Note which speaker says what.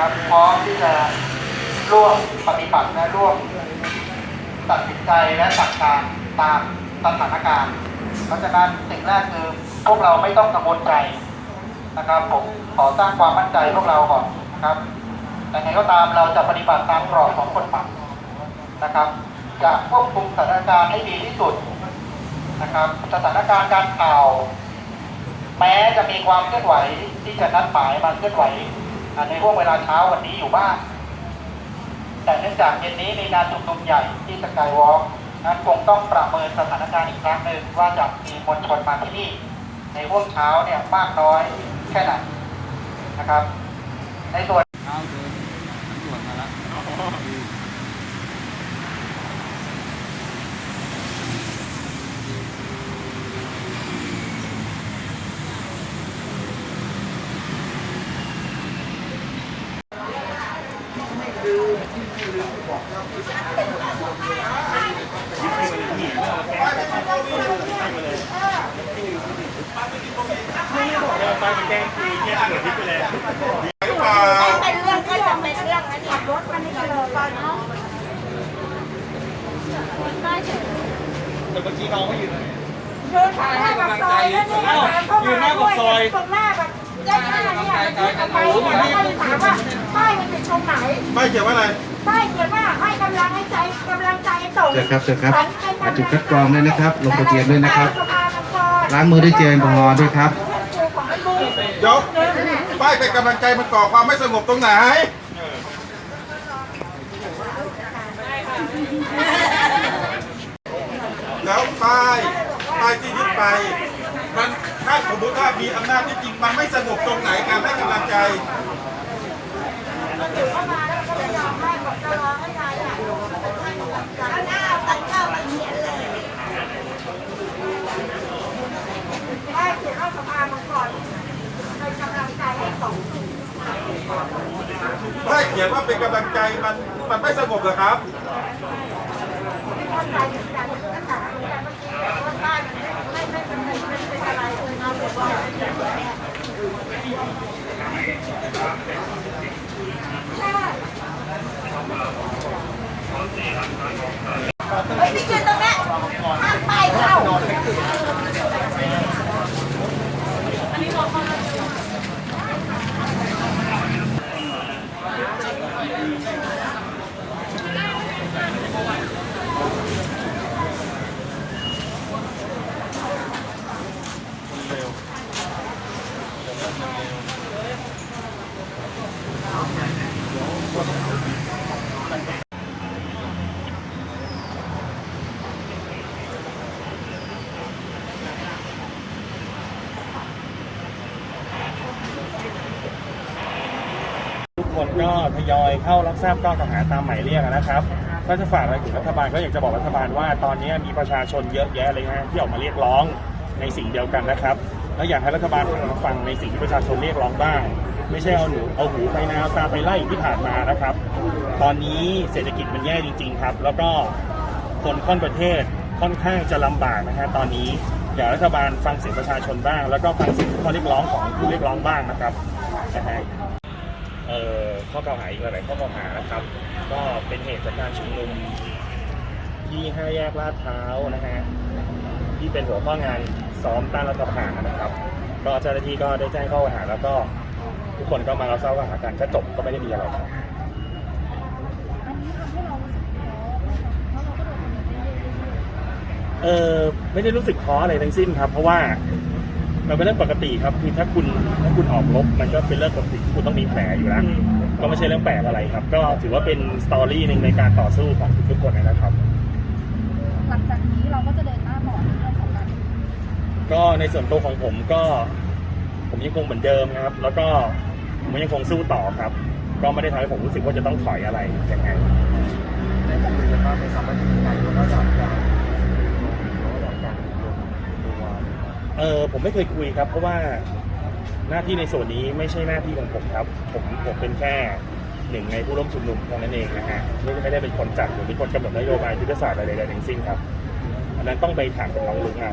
Speaker 1: นะครับ พร้อมที่จะร่วมปฏิบัติและร่วมตัดสินใจและสั่งการตามสถานการณ์ เพราะฉะนั้นสิ่งแรกคือพวกเราไม่ต้องกังวลใจนะครับผมขอสร้างความมั่นใจพวกเราก่อนนะครับ แต่ไงก็ตามเราจะปฏิบัติตามกรอบของกฎหมายนะครับจะควบคุมสถานการณ์ให้ดีที่สุดนะครับ สถานการณ์การข่าว แม้จะมีความเคลื่อนไหวที่จะนัดหมายมาเคลื่อนไหว ในห่วงเวลาเช้าวันนี้อยู่บ้างแต่เนื่องจากเย็นนี้มีการชุมนุมใหญ่ที่สกายวอล์กนั้นคงต้องประเมินสถานการณ์อีกครั้งหนึ่งว่าจะมีมวลชนมาที่นี่ ในห่วงเช้าเนี่ยมากน้อยแค่ไหนนะครับ ในส่วน
Speaker 2: เช้าเดินตำรวจมาแล้ว ไปแกงคุยแยกเหลือทิพย์ไปเลย
Speaker 3: เป็นเรื่องก็จะเป็นเรื่องนะเนี่ยรถมันนี่เลยก่อนเนาะ
Speaker 2: แต่เมื่อกี้น้องเขาอยู่ไหน
Speaker 3: เดินผ่านหน้าปากซอยแล้วเนี่ยถามเข้ามาด้วยตรงหน้าแบบด้านหน้าเนี่ยทำไมเนี่ยแล้วก็เลยถามว่าป้ายมันอยู่ตรงไหน
Speaker 4: ไม่เขียนว่าอะไร
Speaker 3: ใจส่ง
Speaker 5: เชิญครับเชิญครับอ่าจุดคัดกรองด้วยนะครับ ลงทะเบียนด้วยนะครับ
Speaker 3: สภามังกร
Speaker 5: ล้างมือด้วยเจลแอลกอฮอล์ด้วยครับ
Speaker 3: ของไอ้บู
Speaker 4: เดี๋ยวป้ายเป็นกำลังใจมันก่อความไม่สงบตรงไหนแล้วป้ายป้ายที่ยึดไป มันถ้าสมมติว่ามีอำนาจที่จริงมันไม่สงบตรงไหนการให้กำลังใจ
Speaker 3: เข้ามาแล้วก็จะยอมให้บอกจะรอให้ใจอะแล้วหน้าตัดเข้ามาเขียนเลยป้ายเขียนว่าสภามังกรเป็นกำลังใจให้ส่ง
Speaker 4: ถ้าเขียนว่าเป็นกำลังใจมันมันไม่สงบเหรอครับ
Speaker 3: เข้าใจเหมือนกันตั้งแต่คุยกันเมื่อกี้ว่าป้ายมันไม่ไม่ไม่เป็นไม่เป็นอะไรเลยเอาแต่ว่าใช่เฮ้ยพี่ยืนตรงนี้ห้ามป้ายเข้า
Speaker 2: ทุก คนก็ทยอยเข้ารับทราบข้อกล่าวหาตามหมายเรียกนะครับก็จะฝากอะไรถึงรัฐบาลก็อยากจะบอกรัฐบาลว่าตอนนี้มีประชาชนเยอะแยะเลยนะที่ออกมาเรียกร้องในสิ่งเดียวกันนะครับแล้วอยากให้รัฐบาลมาฟังในสิ่งที่ประชาชนเรียกร้องบ้าง ไม่ใช่เอาหนูเอาหูไปนาเอาตาไปไล่ที่ผ่านมานะครับ ตอนนี้เศรษฐกิจมันแย่จริง ๆ ครับ แล้วก็คนค่อนประเทศค่อนข้างจะลำบากนะฮะตอนนี้อยากให้รัฐบาลฟังเสียงประชาชนบ้าง แล้วก็ฟังเสียงข้อเรียกร้องของผู้เรียกร้องบ้างนะครับนะฮะ ข้อกล่าวหาอีกหลายๆข้อกล่าวหานะครับ ก็เป็นเหตุจากการชุมนุมที่ห้าแยกลาดพร้าวนะฮะที่เป็นหัวข้องานซ้อมต้านรัฐประหารนะครับก็เจ้าหน้าที่ก็ได้แจ้งข้อกล่าวหาแล้วก็ทุกคนก็มารับทราบข้อกล่าวหากันก็จบก็ไม่ได้มีอะไรครับเออไม่ได้รู้สึกท้ออะไรทั้งสิ้นครับ เพราะว่า มันเป็นเรื่องปกติครับคือถ้าคุณถ้าคุณออกรบมันก็เป็นเรื่องปกติที่คุณต้องมีแผลอยู่แล้วก็ไม่ใช่เรื่องแปลกอะไรครับ ก็ถือว่าเป็นสตอรี่หนึ่งในการต่อสู้ของทุกๆคนนะครับ
Speaker 6: หลังจากนี้เราก็จะเดินหน้าต่อในเรื่องของการ
Speaker 2: ก็ในส่วนตัวของผมก็ ผมยังคงเหมือนเดิมนะครับ แล้วก็ผมยังคงสู้ต่อครับ ก็ไม่ได้ทำให้ผมรู้สึกว่าจะต้องถอยอะไรยังไงเออ ผมไม่เคยคุยครับ เพราะว่าหน้าที่ในส่วนนี้ไม่ใช่หน้าที่ของผมครับ ผมผมเป็นแค่หนึ่งในผู้ร่วมชุมนุมเท่านั้นเองนะฮะไม่ไม่ได้เป็นคนจัดหรือเป็นคนกำหนดนโยบายยุทธศาสตร์อะไรใดๆทั้งสิ้นครับ อันนั้นต้องไปถามกับน้องลุงเอา